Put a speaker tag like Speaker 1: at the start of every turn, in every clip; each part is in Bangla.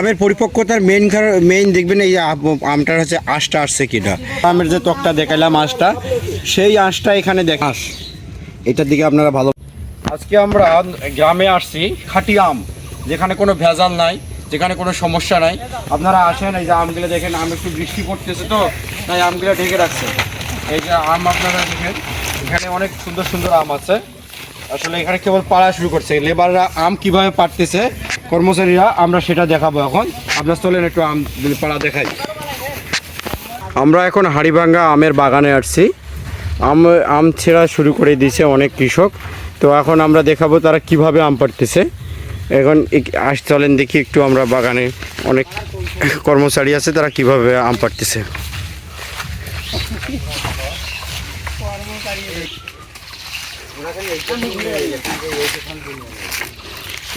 Speaker 1: আমের পরিপক্কতার মেইন মেইন দেখবেন এই আম- আমটার হচ্ছে আঁশটা আসছে কিনা। আমের যে ত্বকটা দেখালাম আঁশটা, সেই আঁশটা এখানে দেখা আঁশ। এটার দিকে আপনারা ভালো আজকে আমরা গ্রামে আসছি, খাঁটি আম, যেখানে কোনো ভেজাল নাই, যেখানে কোনো সমস্যা নাই। আপনারা আসেন, এই যে আমগুলো দেখেন, আম একটু বৃষ্টি পড়তেছে তো, তাই আমগুলো ঢেকে রাখছে। এই যে আম আপনারা দেখেন, এখানে অনেক সুন্দর সুন্দর আম আছে। আসলে এখানে কেবল পাড়া শুরু করছে। লেবাররা আম কীভাবে পাড়তেছে কর্মচারীরা, আমরা সেটা দেখাবো এখন। আপনার চলেন একটু আম পাড়া দেখাই। আমরা এখন হাড়িভাঙ্গা আমের বাগানে আসছি। আম আম ছেঁড়া শুরু করে দিয়েছে অনেক কৃষক। তো এখন আমরা দেখাবো তারা কীভাবে আম পাড়তেছে। এখন আস, চলেন দেখি একটু আমরা বাগানে অনেক কর্মচারী আছে, তারা কীভাবে আম পাড়তেছে।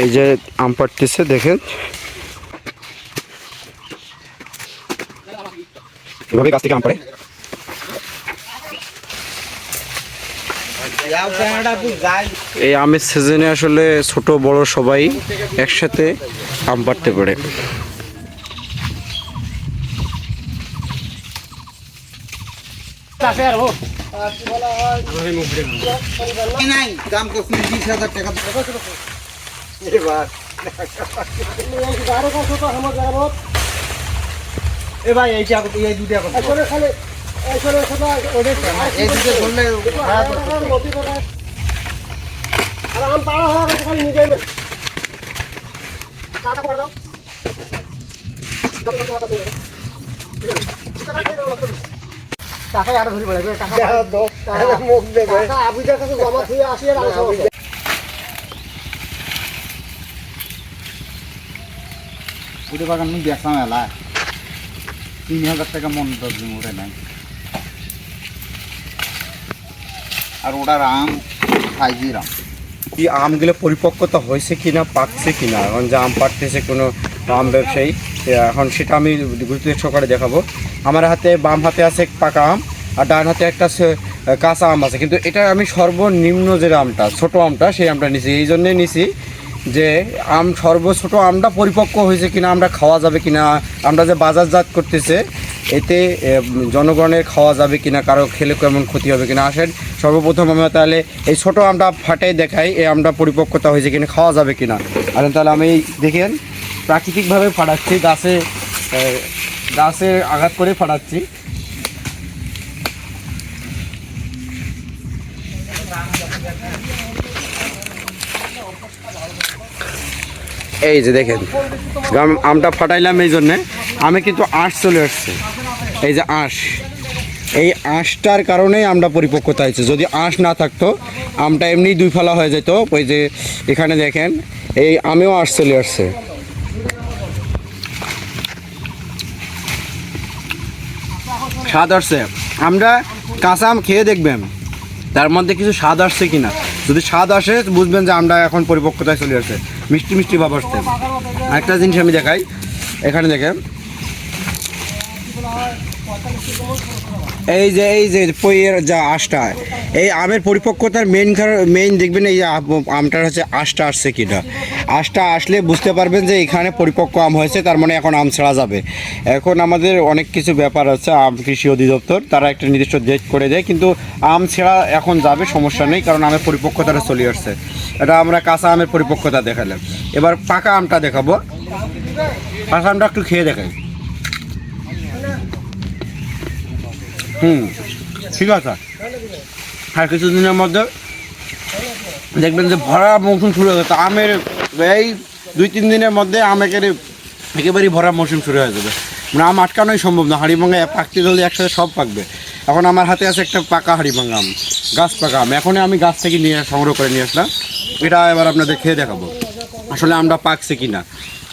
Speaker 1: এই যে আম পাড়তেছে, দেখেন। এভাবে গাছ থেকে আম এই আমের সিজনে আসলে ছোট, বড় সবাই একসাথে আম পাড়তে পারে।
Speaker 2: নাই দাম করছি বিশ হাজার টাকা এ ভাই এইটা এই দুটা এই দুটো ধরলে ভাড়া করতে টাকায় আরও ধরি পড়ে টাকা মুখ দেবে। টাকা আবিদের কাছে জমা আসি আর আসি ওটা বাগান আমি দেখলাম এলা তিন হাজার টাকা মন দর্জন ওটা নাই। আর ওটার আম, সাইজের আম।
Speaker 1: কি আমগুলো পরিপক্কতা হয়েছে কি কিনা, পাকছে কিনা? এখন যে আম পাড়তেছে কোনো আম ব্যবসায়ী এখন সেটা আমি গুরুত্ব সহকারে দেখাবো। আমার হাতে, বাম হাতে আছে পাকা আম, আর ডান হাতে একটা কাঁচা আম আছে। কিন্তু এটা আমি সর্বনিম্ন যে আমটা, ছোট আমটা, সেই আমটা নিছি। এই জন্যে নিছি যে আম সর্ব ছোট আমটা পরিপক্ক হয়েছে কিনা, আমরা খাওয়া যাবে কিনা, আমরা যে বাজারজাত করতেছে, এতে জনগণের খাওয়া যাবে কিনা, কারও খেলে কেমন ক্ষতি হবে কিনা, আসেন, সর্বপ্রথম আমরা তাহলে এই ছোট আমটা ফাটাই দেখাই, এই আমটা পরিপক্কতা হয়েছে কিনা, খাওয়া যাবে কিনা। আর তাহলে আমি দেখেন, প্রাকৃতিকভাবে ফাটাচ্ছি, গাছে গাছে আঘাত করে ফাটাচ্ছি। এই যে দেখেন আমটা ফাটাইলাম এই জন্যে। আমি কিন্তু আঁশ চলে আসছে। এই যে আঁশ। এই আঁশটার কারণেই আমটা পরিপক্কতা হয়েছে যদি আঁশ না থাকতো, আমটা এমনি দুই ফালা হয়ে যেত। ওই যে এখানে দেখেন, এই আমেও আঁশ চলে আসছে। স্বাদ আসছে। আমরা কাঁচা আম খেয়ে দেখবেন, তার মধ্যে কিছু স্বাদ আসছে কিনা। যদি স্বাদ আসে, বুঝবেন যে আমরা এখন পরিপক্কতায় চলে আসছে মিষ্টি মিষ্টি ভাব আসছে। আরেকটা জিনিস আমি দেখাই। এখানে দেখেন। এই যে এই যে পইয়ের যা আঁশটা, এই আমের পরিপক্কতার মেইন মেইন দেখবেন এই আম- আমটার হচ্ছে আঁশটা আসছে কিনা। আঁশটা আসলে বুঝতে পারবেন যে এখানে পরিপক্ক আম হয়েছে, তার মানে এখন আম ছাড়া যাবে। এখন আমাদের অনেক কিছু ব্যাপার আছে, আম কৃষি অধিদপ্তর, তারা একটা নির্দিষ্ট ডেট করে দেয়, কিন্তু আম ছেঁড়া এখন যাবে, সমস্যা নেই, কারণ আমের পরিপক্কতাটা চলে আসছে। এটা আমরা কাঁচা আমের পরিপক্কতা দেখালাম। এবার পাকা আমটা দেখাবো। পাকা আমটা একটু খেয়ে দেখাই। হুম, ঠিক আছে। আর কিছুদিনের মধ্যে দেখবেন যে ভরা মৌসুম শুরু হয়ে গেছে আমের এই দুই, তিন দিনের মধ্যে আম একেবারে একেবারেই ভরা মৌসুম শুরু হয়ে যাবে। মানে আম আটকানোই সম্ভব না হাড়িভাঙা পাকতে ধরলে একসাথে সব পাকবে। এখন আমার হাতে আছে একটা পাকা হাড়িভাঙা আম, গাছ পাকা আম। এখনই আমি গাছ থেকে নিয়ে সংগ্রহ করে নিয়ে আসলাম। এটা এবার আপনাদের খেয়ে দেখাবো। আসলে আমরা পাকছে কি না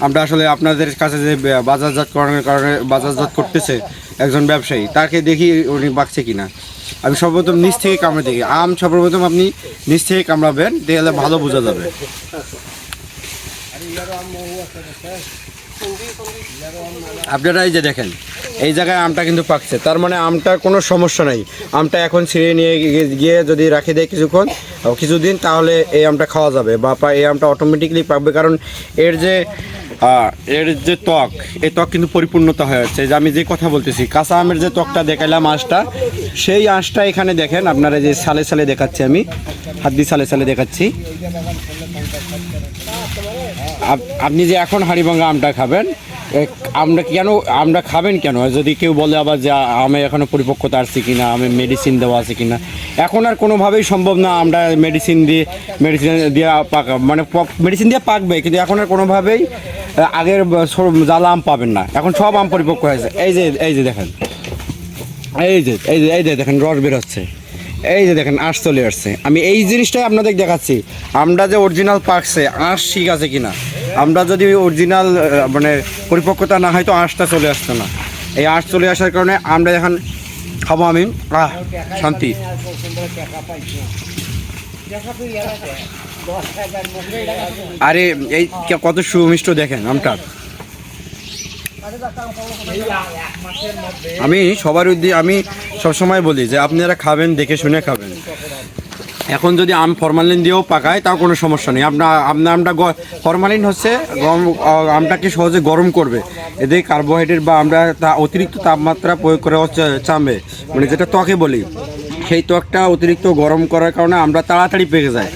Speaker 1: আমরা আসলে আপনাদের কাছে যে বাজারজাতকরণের কারণে বাজারজাত করতেছে একজন ব্যবসায়ী, তাকে দেখি উনি পাকছে কিনা। আমি সর্বপ্রথম নিচ থেকে কামড়ে দেখি। আম সর্বপ্রথম আপনি নিচ থেকে কামড়াবেন তাহলে ভালো বোঝা যাবে। আপনারা এই যে দেখেন, এই জায়গায় আমটা কিন্তু পাকছে। তার মানে আমটা কোনো সমস্যা নাই। আমটা এখন ছিঁড়ে নিয়ে গিয়ে- যদি রাখে দেয় কিছুক্ষণ, কিছুদিন, তাহলে এই আমটা খাওয়া যাবে। বা এই আমটা অটোমেটিকলি পাকবে। কারণ এর যে এর যে ত্বক এই ত্বক কিন্তু পরিপূর্ণতা হয়ে যাচ্ছে। যে আমি যে কথা বলতেছি, কাঁচা আমের যে ত্বকটা দেখাইলাম আঁশটা, সেই আঁশটা এখানে দেখেন, আপনারা যে সালে সালে দেখাচ্ছি আমি হাত দিয়ে সালে সালে দেখাচ্ছি। আপনি যে এখন হাড়িভাঙ্গা আমটা খাবেন আমরা কেন, আমরা খাবেন কেন? যদি কেউ বলে আবার যে আমি এখনও পরিপক্কতা আসছে কিনা, আমি মেডিসিন দেওয়া আছে কিনা। এখন আর কোনোভাবেই সম্ভব না আমরা মেডিসিন দিয়ে মেডিসিন দিয়ে পাকা মানে মেডিসিন দিয়ে পাকবে, কিন্তু এখন আর কোনোভাবেই আগের জ্বালা আম পাবেন না। এখন সব আম পরিপক্ক হয়েছে। এই যে এই যে দেখেন। এই যে এই যে এই যে দেখেন, রস বেরোচ্ছে এই যে দেখেন, আঁশ চলে আসছে। আমি এই জিনিসটাই আপনাদের দেখাচ্ছি। আমরা যে অরিজিনাল পাকছে, আঁশ ঠিক আছে কিনা? আমরা যদি অরিজিনাল মানে পরিপক্কতা না হয় তো আঁশটা চলে আসতো না। এই আঁশ চলে আসার কারণে আমরা এখন খাব আমি। আহ, শান্তি। আরে, এই কত সুমিষ্ট দেখেন আমটা। আমি সবার উদ্দেশ্যে আমি সবসময় বলি যে আপনারা খাবেন, দেখে শুনে খাবেন। এখন যদি আম ফরমালিন দিয়েও পাকায়, তাও কোনো সমস্যা নেই। আপনার আপনার আমটা ফরমালিন হচ্ছে গরম আমটাকে সহজে গরম করবে। এতে কার্বোহাইড্রেট বা আমরা তা অতিরিক্ত তাপমাত্রা প্রয়োগ করে হচ্ছে চামে মানে যেটা ত্বকে বলি, সেই ত্বকটা অতিরিক্ত গরম করার কারণে আমরা তাড়াতাড়ি পেকে যায়।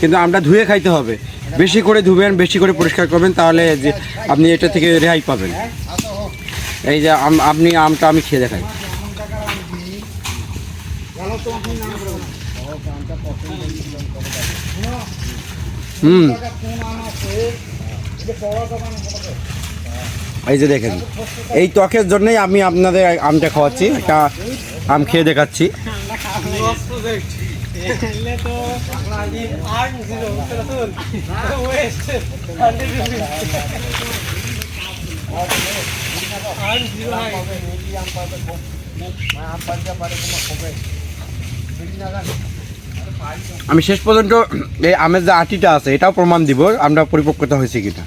Speaker 1: কিন্তু আমরা ধুয়ে খাইতে হবে। বেশি করে ধুবেন, বেশি করে পরিষ্কার করবেন, তাহলে যে আপনি এটা থেকে রেহাই পাবেন। এই যে আপনি আমটা আমি খেয়ে দেখাই। হুম। এই যে দেখেন এই ত্বকের জন্যই আমি আপনাদের আমটা খাওয়াচ্ছি একটা আম খেয়ে দেখাচ্ছি। আমি শেষ পর্যন্ত এই আমের যে আটিটা আছে এটাও প্রমাণ দিব আমরা পরিপক্কতা হয়েছে কিনা।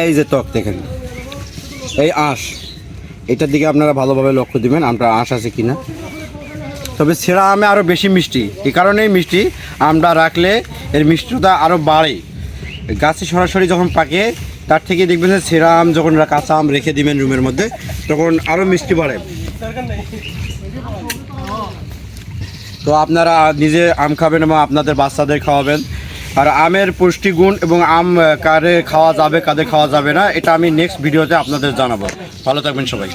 Speaker 1: এই যে ত্বক দেখেন। এই আঁশ, এটার দিকে আপনারা ভালোভাবে লক্ষ্য দিবেন, আমরা আঁশ আছে কিনা। তবে ছেঁড়া আমে আরও বেশি মিষ্টি। এই কারণেই মিষ্টি আমরা রাখলে এর মিষ্টতা আরও বাড়ে। গাছে সরাসরি যখন পাকে, তার থেকে দেখবেন যে ছেঁড়া আম যখন কাঁচা আম রেখে দিবেন রুমের মধ্যে, তখন আরও মিষ্টি বাড়ে। তো আপনারা নিজে আম খাবেন এবং আপনাদের বাচ্চাদের খাওয়াবেন। আর আমের পুষ্টিগুণ এবং আম কারে খাওয়া যাবে, কাদের খাওয়া যাবে না, এটা আমি নেক্সট ভিডিওতে আপনাদের জানাব। ভালো থাকবেন সবাই।